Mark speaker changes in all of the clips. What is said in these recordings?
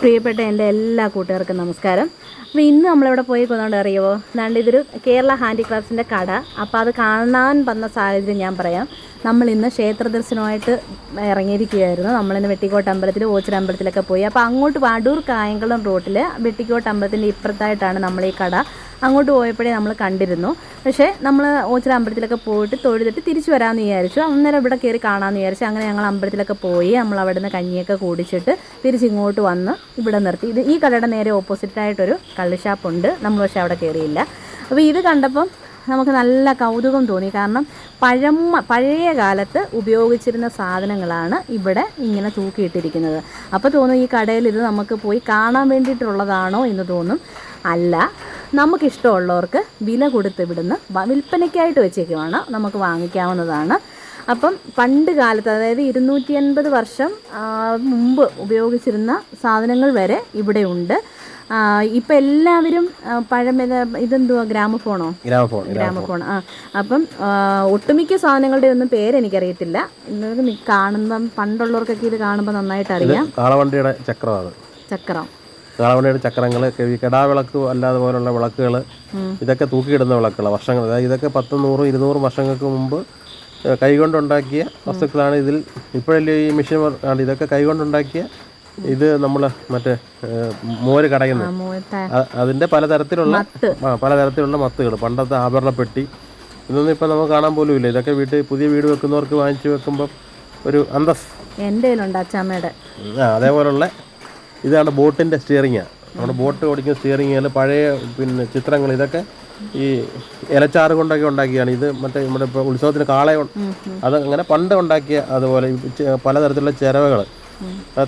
Speaker 1: പ്രിയപ്പെട്ട എന്റെ എല്ലാ കൂട്ടുകാർക്കും നമസ്കാരം. അപ്പോൾ ഇന്ന് നമ്മളിവിടെ പോയി കൊന്നുകൊണ്ട് അറിയുമോ അതാണ്ട് ഇതൊരു കേരള ഹാൻഡിക്രാഫ്റ്റ്സിന്റെ കട. അപ്പോൾ അത് കാണാൻ വന്ന സാഹചര്യം ഞാൻ പറയാം. നമ്മൾ ഇന്ന് ക്ഷേത്ര ദർശനമായിട്ട് ഇറങ്ങിയിരിക്കുകയായിരുന്നു. നമ്മളിന്ന് വെട്ടിക്കോട്ട് അമ്പലത്തിൽ ഓച്ചിറ അമ്പലത്തിലൊക്കെ പോയി. അപ്പോൾ അങ്ങോട്ട് വടൂർ കായംകുളം റോട്ടിൽ വെട്ടിക്കോട്ട് അമ്പലത്തിന്റെ ഇപ്പുറത്തായിട്ടാണ് നമ്മൾ ഈ കട. അങ്ങോട്ട് പോയപ്പോഴേ നമ്മൾ കണ്ടിരുന്നു. പക്ഷേ നമ്മൾ ഓച്ചിറ അമ്പലത്തിലൊക്കെ പോയിട്ട് തൊഴുതിട്ട് തിരിച്ചു വരാമെന്ന് വിചാരിച്ചു. അന്നേരം ഇവിടെ കയറി കാണാമെന്ന് വിചാരിച്ചു. അങ്ങനെ ഞങ്ങൾ അമ്പലത്തിലൊക്കെ പോയി നമ്മൾ അവിടെ നിന്ന് കഞ്ഞിയൊക്കെ കുടിച്ചിട്ട് തിരിച്ചിങ്ങോട്ട് വന്ന് ഇവിടെ നിർത്തി. ഇത് ഈ കടയുടെ നേരെ ഓപ്പോസിറ്റായിട്ടൊരു കള്ള് ഷാപ്പുണ്ട് നമ്മൾ പക്ഷേ അവിടെ കയറിയില്ല അപ്പോൾ ഇത് കണ്ടപ്പം നമുക്ക് നല്ല കൗതുകം തോന്നി. കാരണം പഴമ പഴയ കാലത്ത് ഉപയോഗിച്ചിരുന്ന സാധനങ്ങളാണ് ഇവിടെ ഇങ്ങനെ തൂക്കിയിട്ടിരിക്കുന്നത്. അപ്പോൾ തോന്നും ഈ കടയിൽ ഇത് നമുക്ക് പോയി കാണാൻ വേണ്ടിയിട്ടുള്ളതാണോ എന്ന് തോന്നും. അല്ല. നമുക്കിഷ്ടമുള്ളവർക്ക് വില കൊടുത്ത് ഇവിടുന്ന് വിൽപ്പനയ്ക്കായിട്ട് വെച്ചേക്കുവാണ്. നമുക്ക് വാങ്ങിക്കാവുന്നതാണ്. അപ്പം പണ്ട് കാലത്ത് അതായത് ഇരുന്നൂറ്റി അൻപത് വർഷം മുമ്പ് ഉപയോഗിച്ചിരുന്ന സാധനങ്ങൾ വരെ ഇവിടെ ഉണ്ട്. ഇപ്പം എല്ലാവരും പഴമ ഇതെന്തുവാ ഗ്രാമഫോണോ?
Speaker 2: Gramophone
Speaker 1: gramophone. ആ. അപ്പം ഒട്ടുമിക്ക സാധനങ്ങളുടെ ഒന്നും പേരെനിക്കറിയത്തില്ല. കാണുമ്പം പണ്ടുള്ളവർക്കൊക്കെ ഇത് കാണുമ്പോൾ നന്നായിട്ട് അറിയാം.
Speaker 2: കാളവണ്ടിയുടെ ചക്രമാണ്
Speaker 1: ചക്രം.
Speaker 2: കാളവണ്ടിയുടെ ചക്രങ്ങൾ കെടാവിളക്ക് അല്ലാതെ പോലുള്ള വിളക്കുകൾ ഇതൊക്കെ തൂക്കിയിടുന്ന വിളക്കുകൾ വർഷങ്ങൾ അതായത് ഇതൊക്കെ പത്ത് നൂറ് ഇരുന്നൂറ് വർഷങ്ങൾക്ക് മുമ്പ് കൈകൊണ്ടുണ്ടാക്കിയ വസ്തുക്കളാണ് ഇതിൽ. ഇപ്പോഴല്ലേ ഈ മെഷീൻ ആണ് ഇതൊക്കെ കൈകൊണ്ടുണ്ടാക്കിയ ഇത് നമ്മൾ മറ്റേ മോര് കടയുന്നത്. അതിന്റെ പലതരത്തിലുള്ള ആ, പലതരത്തിലുള്ള മത്തുകൾ പണ്ടത്തെ ആഭരണപ്പെട്ടി. ഇതൊന്നും ഇപ്പം നമുക്ക് കാണാൻ പോലും ഇല്ല. ഇതൊക്കെ വീട്ടിൽ പുതിയ വീട് വെക്കുന്നവർക്ക് വാങ്ങിച്ചു വെക്കുമ്പോൾ ഒരു അന്തസ്.
Speaker 1: എന്റെ കയ്യിലുണ്ട്
Speaker 2: അതേപോലുള്ള ഇതാണ് ബോട്ടിന്റെ സ്റ്റിയറിങ് നമ്മുടെ ബോട്ട് ഓടിക്കുന്ന സ്റ്റിയറിങ്ങിൽ പഴയ പിന്നെ ചിത്രങ്ങൾ ഇതൊക്കെ ഈ ഇലച്ചാറ് കൊണ്ടൊക്കെ ഉണ്ടാക്കിയാണ്. ഇത് മറ്റേ നമ്മുടെ ഇപ്പോൾ ഉത്സവത്തിന് കാള അത് അങ്ങനെ പണ്ട് ഉണ്ടാക്കിയ അതുപോലെ പലതരത്തിലുള്ള ചിരവകൾ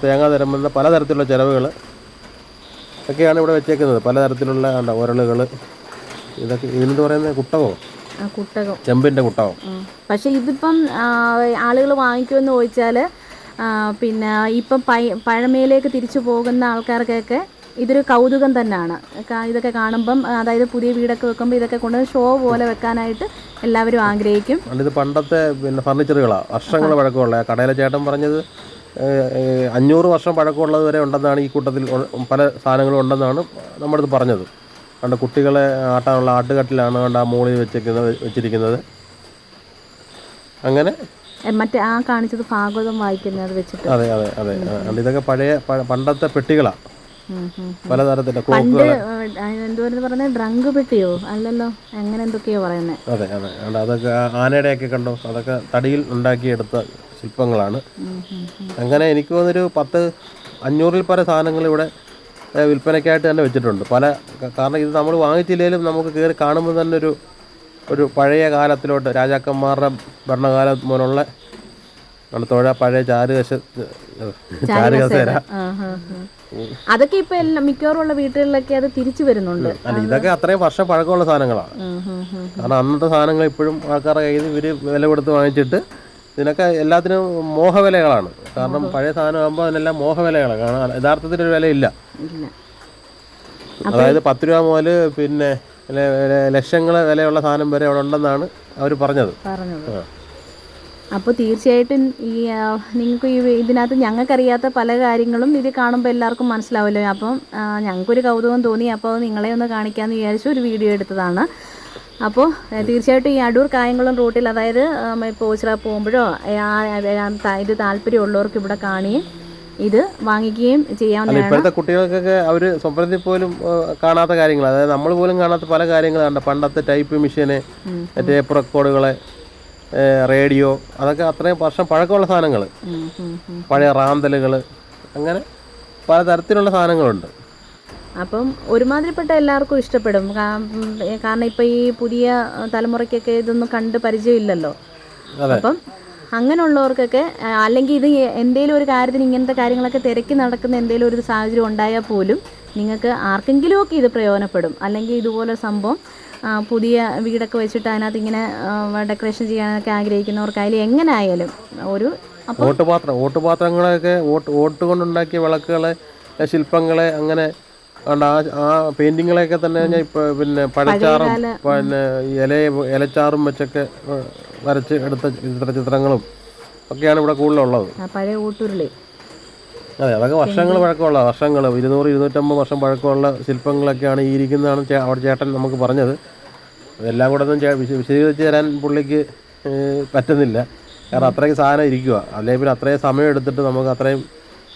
Speaker 2: തേങ്ങ തരമ്പുന്ന പലതരത്തിലുള്ള ചിരവകൾ ഒക്കെയാണ് ഇവിടെ വെച്ചേക്കുന്നത്. പലതരത്തിലുള്ള ഉരളുകൾ ഇതൊക്കെ ഇതിനെന്ത് പറയുന്നത് കുട്ടകോ.
Speaker 1: കുട്ടകം.
Speaker 2: ചെമ്പിന്റെ കുട്ടകോ.
Speaker 1: പക്ഷെ പക്ഷേ ഇതിപ്പം ആളുകൾ വാങ്ങിക്കുമെന്ന് ചോദിച്ചാൽ പിന്നെ ഇപ്പം പൈ പഴമയിലേക്ക് തിരിച്ചു പോകുന്ന ആൾക്കാർക്കൊക്കെ ഇതൊരു കൗതുകം തന്നെയാണ് ഇതൊക്കെ കാണുമ്പം അതായത് പുതിയ വീടൊക്കെ വെക്കുമ്പോൾ ഇതൊക്കെ കൊണ്ട് ഷോ പോലെ വെക്കാനായിട്ട് എല്ലാവരും ആഗ്രഹിക്കും.
Speaker 2: ഇത് പണ്ടത്തെ പിന്നെ ഫർണിച്ചറുകളാണ് വർഷങ്ങൾ പഴക്കമുള്ള. കടയിലെ ചേട്ടൻ പറഞ്ഞത് അഞ്ഞൂറ് വർഷം പഴക്കമുള്ളത് വരെ ഉണ്ടെന്നാണ് ഈ കൂട്ടത്തിൽ പല സാധനങ്ങളും ഉണ്ടെന്നാണ് നമ്മുടെ അടുത്ത് പറഞ്ഞത്. കണ്ട് കുട്ടികളെ ആട്ടാനുള്ള ആട്ടുകട്ടിലാണ് കണ്ട് ആ മുകളിൽ വെച്ചിരിക്കുന്നത് വെച്ചിരിക്കുന്നത്. അങ്ങനെ
Speaker 1: മറ്റേ ആ കാണിച്ചത് ഭാഗവതം വായിക്കുന്നത് വെച്ചിട്ട്.
Speaker 2: അതെ അതെ അതെ. അല്ല ഇതൊക്കെ പഴയ പണ്ടത്തെ
Speaker 1: പെട്ടികളാ.
Speaker 2: പലതരത്തിലെ
Speaker 1: പണ്ട് എന്തുവായിരുന്നു ഡ്രങ്ക് പെട്ടിയോ? അല്ലല്ലോ അങ്ങനെ എന്തൊക്കെയോ പറയുന്നത്
Speaker 2: അതെ അതെ. അതൊക്കെ ആനയുടെ ആനയുടെയൊക്കെ കണ്ടോ. അതൊക്കെ തടിയിൽ ഉണ്ടാക്കിയെടുത്ത ശില്പങ്ങളാണ്. അങ്ങനെ എനിക്ക് തോന്നുന്നൊരു പത്ത് അഞ്ഞൂറിൽ പല സാധനങ്ങൾ ഇവിടെ വിൽപ്പനയ്ക്കായിട്ട് തന്നെ വെച്ചിട്ടുണ്ട്. പല കാരണം ഇത് നമ്മൾ വാങ്ങിച്ചില്ലെങ്കിലും നമുക്ക് കയറി കാണുമ്പോൾ തന്നെ ഒരു ഒരു പഴയ കാലത്തിലോട്ട് രാജാക്കന്മാരുടെ ഭരണകാലം മുതലുള്ള നമ്മുടെ പഴയ ചാരുകശ ചാരുകസേര.
Speaker 1: അതൊക്കെ ഇപ്പൊ എല്ലാം മിക്കവാറും ഉള്ള വീട്ടുകളിലൊക്കെ അത് തിരിച്ചു വരുന്നുണ്ട്.
Speaker 2: അല്ല ഇതൊക്കെ അത്രയും വർഷം പഴക്കമുള്ള സാധനങ്ങളാണ്. കാരണം അന്നത്തെ സാധനങ്ങൾ ഇപ്പോഴും ആൾക്കാരുടെ കയ്യിൽ ഇവർ വില കൊടുത്ത് വാങ്ങിച്ചിട്ട് ഇതിനൊക്കെ എല്ലാത്തിനും മോഹവിലകളാണ്. കാരണം പഴയ സാധനം ആകുമ്പോൾ അതിനെല്ലാം മോഹവിലകളാണ്. കാരണം യഥാർത്ഥത്തിൽ ഒരു വിലയില്ല.
Speaker 1: ഇല്ല.
Speaker 2: അതായത് പത്ത് രൂപ മുതൽ പിന്നെ ലക്ഷങ്ങൾ വിലയുള്ള സാധനം വരെ അവിടെ ഉണ്ടെന്നാണ് അവർ പറഞ്ഞത്.
Speaker 1: പറഞ്ഞത്. അപ്പോൾ തീർച്ചയായിട്ടും ഈ നിങ്ങൾക്ക് ഈ ഇതിനകത്ത് ഞങ്ങൾക്കറിയാത്ത പല കാര്യങ്ങളും ഇത് കാണുമ്പോൾ എല്ലാവർക്കും മനസ്സിലാവുമല്ലോ അപ്പം ഞങ്ങൾക്കൊരു കൗതുകം തോന്നി. അപ്പോൾ അത് നിങ്ങളെ ഒന്ന് കാണിക്കാമെന്ന് വിചാരിച്ചു ഒരു വീഡിയോ എടുത്തതാണ്. അപ്പോൾ തീർച്ചയായിട്ടും ഈ അടൂർ കായംകുളം റൂട്ടിൽ അതായത് ഇപ്പോൾ ഓച്ചിറ പോകുമ്പോഴോ ഇത് താല്പര്യമുള്ളവർക്ക് ഇവിടെ കാണുകയും ഇത് വാങ്ങിക്കുകയും ചെയ്യാവുന്നതാണ്.
Speaker 2: ഇപ്പോഴത്തെ കുട്ടികൾക്കൊക്കെ അവർ സ്വപ്നത്തിൽ പോലും കാണാത്ത കാര്യങ്ങൾ അതായത് നമ്മൾ പോലും കാണാത്ത പല കാര്യങ്ങളുണ്ട് പണ്ടത്തെ ടൈപ്പ് മെഷീന് ടേപ്പ് റെക്കോർഡുകളെ റേഡിയോ അതൊക്കെ അത്രയും വർഷം പഴക്കമുള്ള സാധനങ്ങൾ. പഴയ റാന്തലുകൾ അങ്ങനെ പലതരത്തിലുള്ള സാധനങ്ങളുണ്ട്.
Speaker 1: അപ്പം ഒരുമാതിരിപ്പെട്ട എല്ലാവർക്കും ഇഷ്ടപ്പെടും. കാരണം ഇപ്പം ഈ പുതിയ തലമുറയ്ക്കൊക്കെ ഇതൊന്നും കണ്ട് പരിചയമില്ലല്ലോ. അപ്പം അങ്ങനെയുള്ളവർക്കൊക്കെ അല്ലെങ്കിൽ ഇത് എന്തെങ്കിലും ഒരു കാര്യത്തിന് ഇങ്ങനത്തെ കാര്യങ്ങളൊക്കെ തിരക്കി നടക്കുന്ന എന്തെങ്കിലും ഒരു സാഹചര്യം ഉണ്ടായാൽ പോലും നിങ്ങൾക്ക് ആർക്കെങ്കിലുമൊക്കെ ഇത് പ്രയോജനപ്പെടും. അല്ലെങ്കിൽ ഇതുപോലെ സംഭവം പുതിയ വീടൊക്കെ വെച്ചിട്ട് അതിനകത്ത് ഇങ്ങനെ ഡെക്കറേഷൻ ചെയ്യാനൊക്കെ ആഗ്രഹിക്കുന്നവർക്കായാലും എങ്ങനെ ആയാലും ഒരു
Speaker 2: ഓട്ടുപാത്രം ഓട്ടുപാത്രങ്ങളൊക്കെ ഓട്ട് ഓട്ട് കൊണ്ടുണ്ടാക്കിയ വിളക്കുകളെ ശില്പങ്ങളെ അങ്ങനെ ആ ആ പെയിന്റിങ്ങളെയൊക്കെ തന്നെ ഞാൻ ഇപ്പൊ പിന്നെ പഴച്ചാറും പിന്നെ ഇല ഇലച്ചാറും വെച്ചൊക്കെ വരച്ച് എടുത്ത ചിത്ര ചിത്രങ്ങളും ഒക്കെയാണ് ഇവിടെ കൂടുതലുള്ളത്.
Speaker 1: പഴയ ഊട്ടുരുളി.
Speaker 2: അതെ അതൊക്കെ വർഷങ്ങൾ പഴക്കമുള്ള വർഷങ്ങൾ ഇരുന്നൂറ് ഇരുന്നൂറ്റമ്പത് വർഷം പഴക്കമുള്ള ശില്പങ്ങളൊക്കെയാണ് ഈ ഇരിക്കുന്നതാണ് അവിടെ ചേട്ടൻ നമുക്ക് പറഞ്ഞത്. എല്ലാം കൂടെ ഒന്നും വിശദീകരിച്ച് തരാൻ പുള്ളിക്ക് പറ്റുന്നില്ല. കാരണം അത്രയും സാധനം ഇരിക്കുക അല്ലെങ്കിൽ പിന്നെ അത്രയും സമയം എടുത്തിട്ട് നമുക്ക് അത്രയും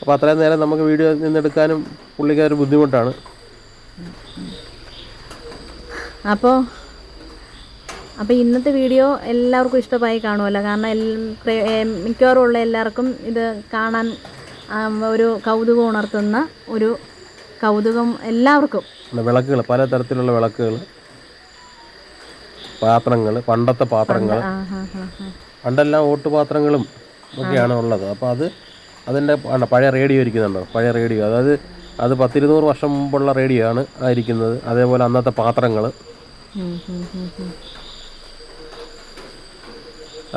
Speaker 2: അപ്പോൾ അത്രയും നേരം നമുക്ക് വീഡിയോ നിന്നെടുക്കാനും പുള്ളിക്ക് ഒരു ബുദ്ധിമുട്ടാണ്.
Speaker 1: അപ്പോൾ അപ്പോൾ ഇന്നത്തെ വീഡിയോ എല്ലാവർക്കും ഇഷ്ടമായി കാണുമല്ലോ. കാരണം മിക്കവാറും ഉള്ള എല്ലാവർക്കും ഇത് കാണാൻ ഒരു കൗതുകം ഉണർത്തുന്ന ഒരു കൗതുകം എല്ലാവർക്കും.
Speaker 2: വിളക്കുകൾ പല തരത്തിലുള്ള വിളക്കുകൾ. പാത്രങ്ങൾ പണ്ടത്തെ പാത്രങ്ങൾ. പണ്ടെല്ലാം ഓട്ടുപാത്രങ്ങളും ഒക്കെയാണ് ഉള്ളത്. അപ്പോൾ അത് അതിന്റെ പഴയ റേഡിയോ ഇരിക്കുന്നുണ്ടോ? പഴയ റേഡിയോ. അതായത് അത് പത്തിരുന്നൂറ് വർഷം മുമ്പുള്ള റേഡിയോ ആണ് ആയിരിക്കുന്നത്. അതേപോലെ അന്നത്തെ പാത്രങ്ങൾ.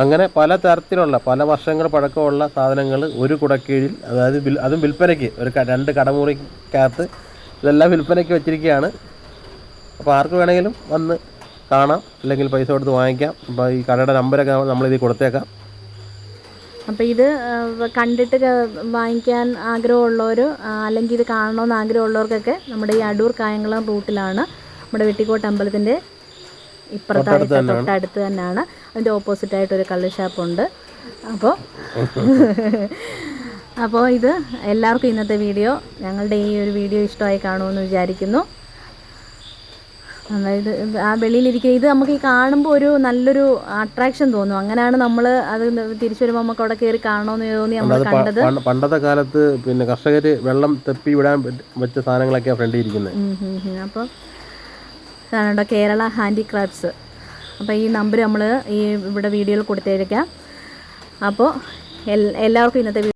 Speaker 2: അങ്ങനെ പല തരത്തിലുള്ള പല വർഷങ്ങൾ പഴക്കമുള്ള സാധനങ്ങൾ ഒരു കുടക്കീഴിൽ അതായത് വിൽ അതും വിൽപ്പനയ്ക്ക് ഒരു രണ്ട് കടമുറിക്കകത്ത് ഇതെല്ലാം വിൽപ്പനയ്ക്ക് വെച്ചിരിക്കുകയാണ്. അപ്പോൾ ആർക്ക് വേണമെങ്കിലും വന്ന് കാണാം അല്ലെങ്കിൽ പൈസ കൊടുത്ത് വാങ്ങിക്കാം. അപ്പോൾ ഈ കടയുടെ നമ്പരൊക്കെ നമ്മളിതിൽ കൊടുത്തേക്കാം.
Speaker 1: അപ്പോൾ ഇത് കണ്ടിട്ട് വാങ്ങിക്കാൻ ആഗ്രഹമുള്ളവർ അല്ലെങ്കിൽ ഇത് കാണണമെന്ന് ആഗ്രഹമുള്ളവർക്കൊക്കെ നമ്മുടെ ഈ അടൂർ കായംകുളം റൂട്ടിലാണ് നമ്മുടെ വെട്ടിക്കോട്ട് അമ്പലത്തിന്റെ ഇപ്പുറത്തായിട്ട് തൊട്ടടുത്ത് തന്നെയാണ്. അതിന്റെ ഓപ്പോസിറ്റായിട്ടൊരു കള്ള് ഷാപ്പുണ്ട് അപ്പോൾ അപ്പോൾ ഇത് എല്ലാവർക്കും ഇന്നത്തെ വീഡിയോ ഞങ്ങളുടെ ഈ ഒരു വീഡിയോ ഇഷ്ടമായി കാണുമെന്ന് വിചാരിക്കുന്നു. അതായത് ആ വെളിയിലിരിക്കുന്ന ഇത് നമുക്ക് ഈ കാണുമ്പോൾ ഒരു നല്ലൊരു അട്രാക്ഷൻ തോന്നും. അങ്ങനെയാണ് നമ്മൾ അത് തിരിച്ചു വരുമ്പോൾ നമുക്ക് അവിടെ കയറി കാണണമെന്ന് തോന്നി നമ്മൾ കണ്ടത്.
Speaker 2: പണ്ടത്തെ കാലത്ത് പിന്നെ കർഷകർ വെള്ളം തെപ്പി വിടാൻ വെച്ച സാധനങ്ങളൊക്കെയാണ് ഫ്രണ്ടിൽ ഇരിക്കുന്നത്.
Speaker 1: അപ്പോൾ ഇതാണ് കേട്ടോ കേരള ഹാൻഡിക്രാഫ്റ്റ്സ് അപ്പോൾ ഈ നമ്പർ നമ്മൾ ഈ ഇവിടെ വീഡിയോയിൽ കൊടുത്തേക്കാം. അപ്പോൾ എല്ലാവർക്കും ഇന്നത്തെ